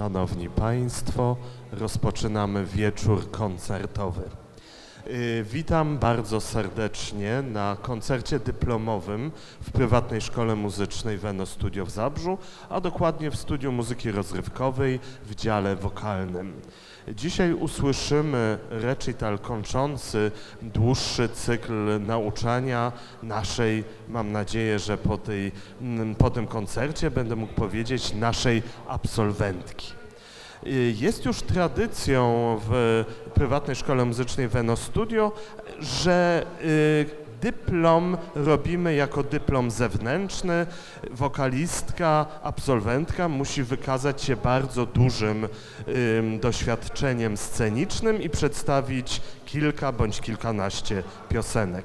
Szanowni Państwo, rozpoczynamy wieczór koncertowy. Y, Witam bardzo serdecznie na koncercie dyplomowym w prywatnej szkole muzycznej Veno Studio w Zabrzu, a dokładnie w Studiu Muzyki Rozrywkowej w dziale wokalnym. Dzisiaj usłyszymy recital kończący dłuższy cykl nauczania naszej, mam nadzieję, że po, tej, po tym koncercie będę mógł powiedzieć, naszej absolwentki. Y, Jest już tradycją w prywatnej szkole muzycznej Veno Studio, że y, dyplom robimy jako dyplom zewnętrzny. Wokalistka, absolwentka musi wykazać się bardzo dużym ym, doświadczeniem scenicznym i przedstawić kilka bądź kilkanaście piosenek.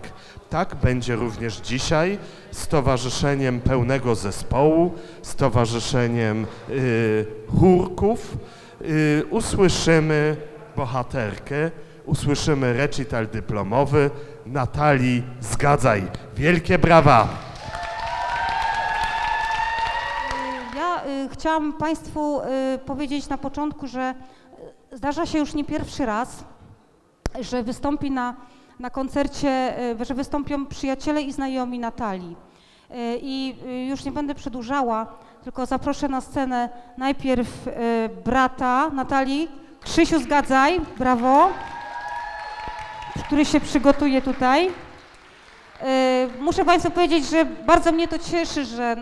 Tak będzie również dzisiaj z towarzyszeniem pełnego zespołu, z towarzyszeniem y, chórków. Y, usłyszymy bohaterkę, usłyszymy recital dyplomowy Natalii Zgadzaj. Wielkie brawa! Ja y, chciałam Państwu y, powiedzieć na początku, że y, zdarza się już nie pierwszy raz, że wystąpi na, na koncercie, y, że wystąpią przyjaciele i znajomi Natalii. Y, I już nie będę przedłużała, tylko zaproszę na scenę najpierw y, brata Natalii, Krzysiu Zgadzaj, brawo, który się przygotuje tutaj. E, Muszę Państwu powiedzieć, że bardzo mnie to cieszy, że,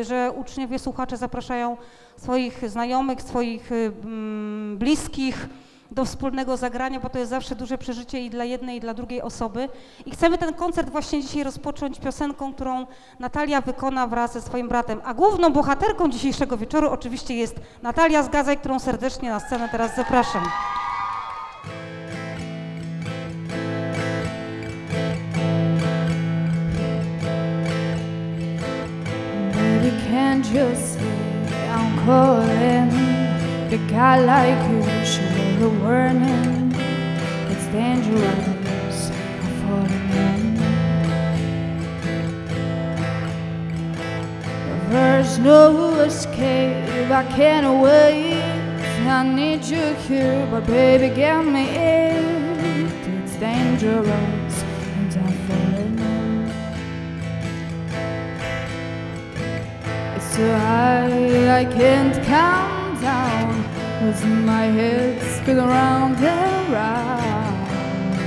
e, że uczniowie, słuchacze zapraszają swoich znajomych, swoich y, mm, bliskich do wspólnego zagrania, bo to jest zawsze duże przeżycie i dla jednej, i dla drugiej osoby. I chcemy ten koncert właśnie dzisiaj rozpocząć piosenką, którą Natalia wykona wraz ze swoim bratem. A główną bohaterką dzisiejszego wieczoru oczywiście jest Natalia Zgadzaj, którą serdecznie na scenę teraz zapraszam. Can't you see I'm calling? A guy like you should a warning. It's dangerous. Falling in. There's no escape. I can't wait. I need you here, but baby, get me in. It's dangerous, and I'm falling in. It's too high, I can't come down. Cause my head spin around and round.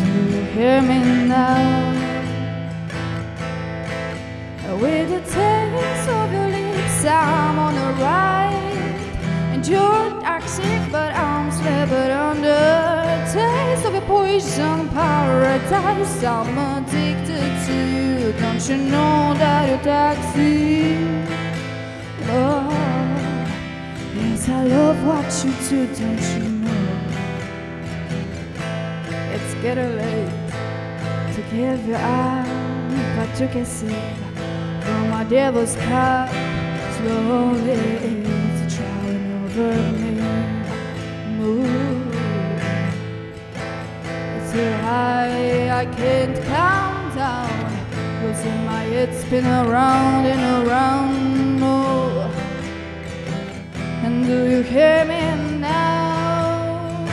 Do you hear me now? With the taste of your lips, I'm on the right. And you're toxic, but I'm slipping under. Taste of your poison paradise. I'm addicted to you. Don't you know that you're toxic? Yes, I love what you do. Don't you know? It's getting late to give you up, but you can see from my devil's cup slowly it's trying over me. Move. It's too high, I can't come down. Losing my head spin around and around. And do you hear me now?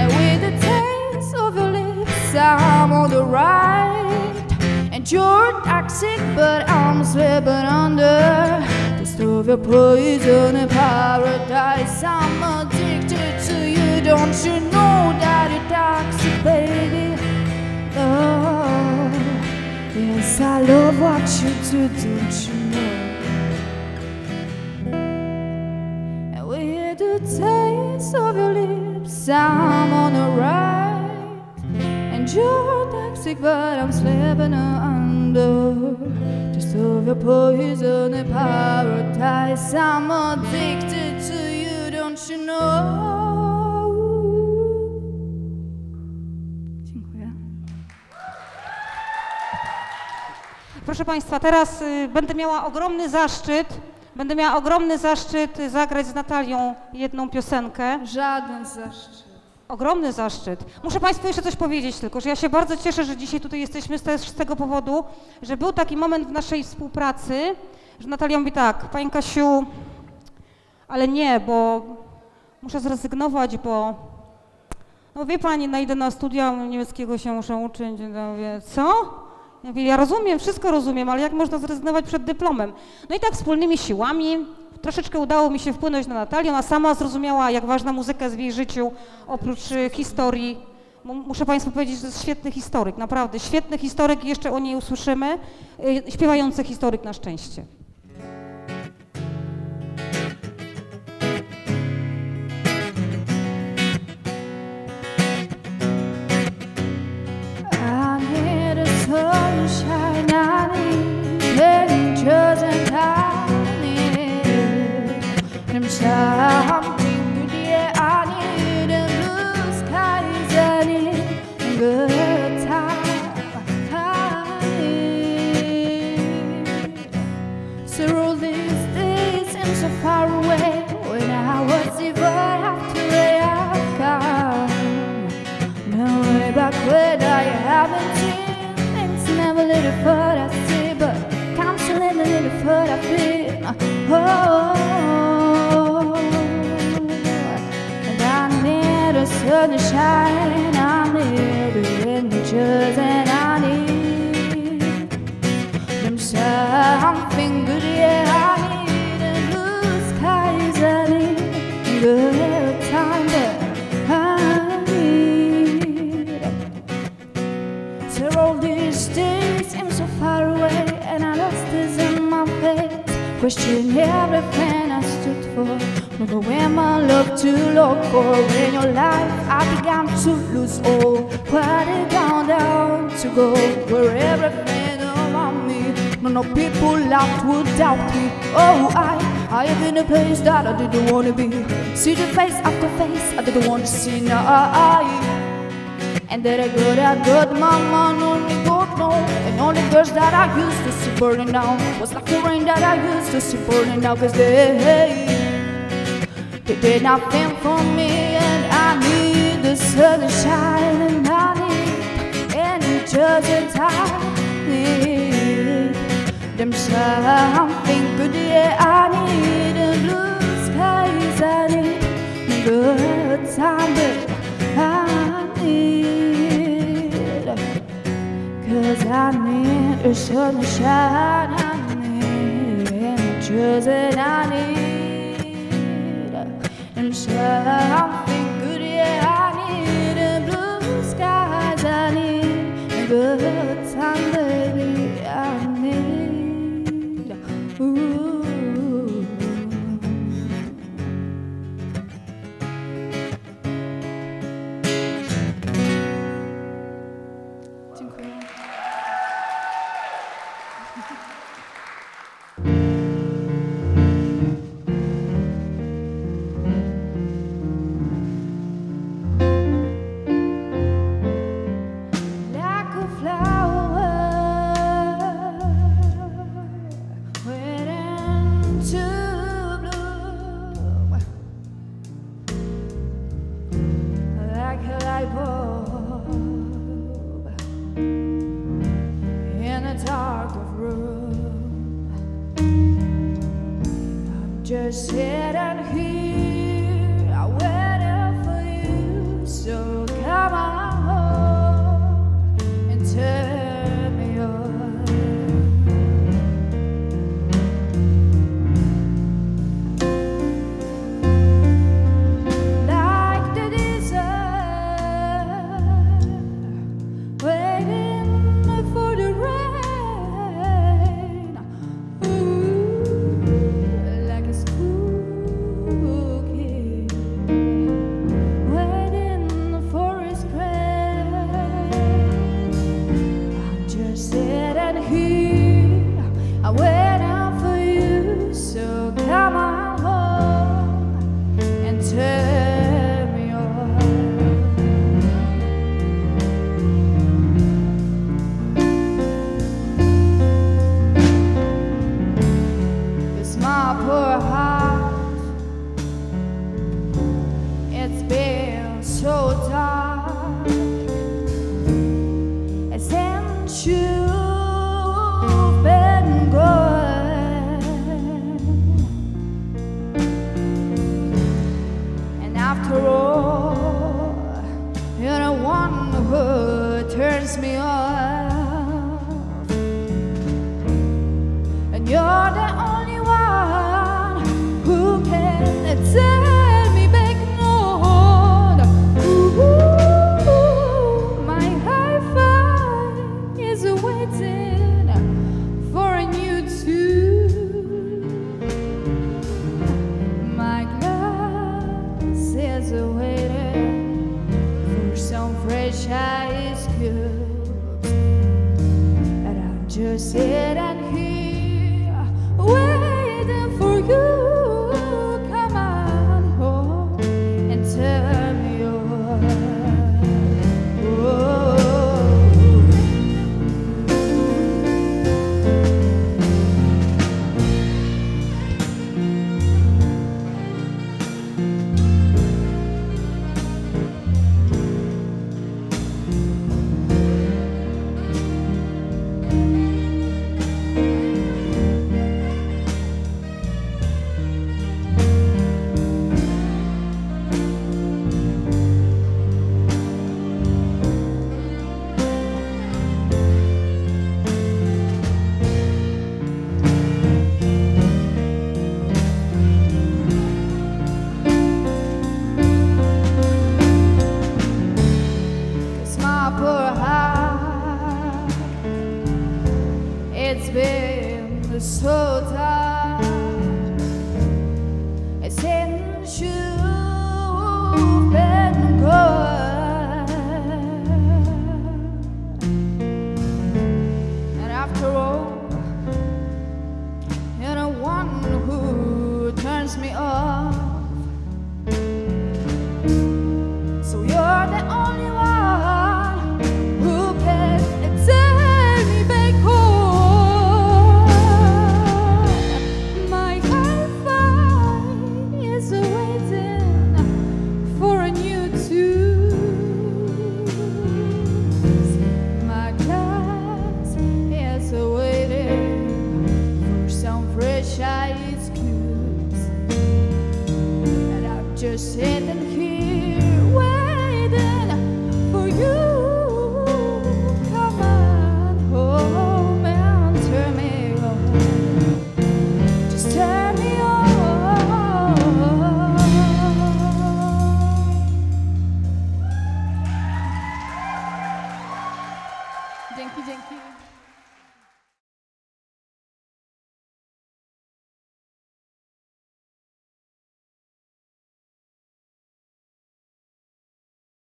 And with the taste of your lips, I'm on the right. And you're toxic, but I'm slipping under. Taste of your poison in paradise. I'm addicted to you. Don't you know that you're toxic, baby? Oh, yes, I love what you do. Don't you know? Taste of your lips, I'm on the right. And you're toxic, but I'm slipping under. Just of your poison in paradise. I'm addicted to you, don't you know? Proszę Państwa, teraz y, będę miała ogromny zaszczyt, będę miała ogromny zaszczyt zagrać z Natalią jedną piosenkę. Żaden zaszczyt. Ogromny zaszczyt. Muszę Państwu jeszcze coś powiedzieć tylko, że ja się bardzo cieszę, że dzisiaj tutaj jesteśmy z, też z tego powodu, że był taki moment w naszej współpracy, że Natalia mówi tak, Pani Kasiu, ale nie, bo muszę zrezygnować, bo no wie Pani, najdę na studia niemieckiego się muszę uczyć. Ja mówię, co? Ja ja rozumiem, wszystko rozumiem, ale jak można zrezygnować przed dyplomem? No i tak wspólnymi siłami troszeczkę udało mi się wpłynąć na Natalię. Ona sama zrozumiała, jak ważna muzyka jest w jej życiu, oprócz y, historii. Muszę Państwu powiedzieć, że to jest świetny historyk, naprawdę świetny historyk i jeszcze o niej usłyszymy. Y, Śpiewający historyk na szczęście. I haven't seen things never little further I see, but comes a little further I feel. Oh, and I need a sunshine, I need the angels, and for. Never where my love to look for. In your life, I began to lose all. Where did down, down to go? Where everything around me. No, no people laughed, would doubt me. Oh, I, I have been a place that I didn't want to be. See the face after face, I didn't want to see. Now I. And that I got, I got my man only God know And all the girls that I used to see burning down Was like the rain that I used to see burning down Cause they, they did nothing for me And I need the sunshine And I need angels and I need them something good Yeah, I need the blue skies I need good time But I need Cause I need a sunshine I need and I need I'm just Just sitting here, I'm waiting for you. So come on home and turn me on. It's my poor heart. It's been so dark. Yeah.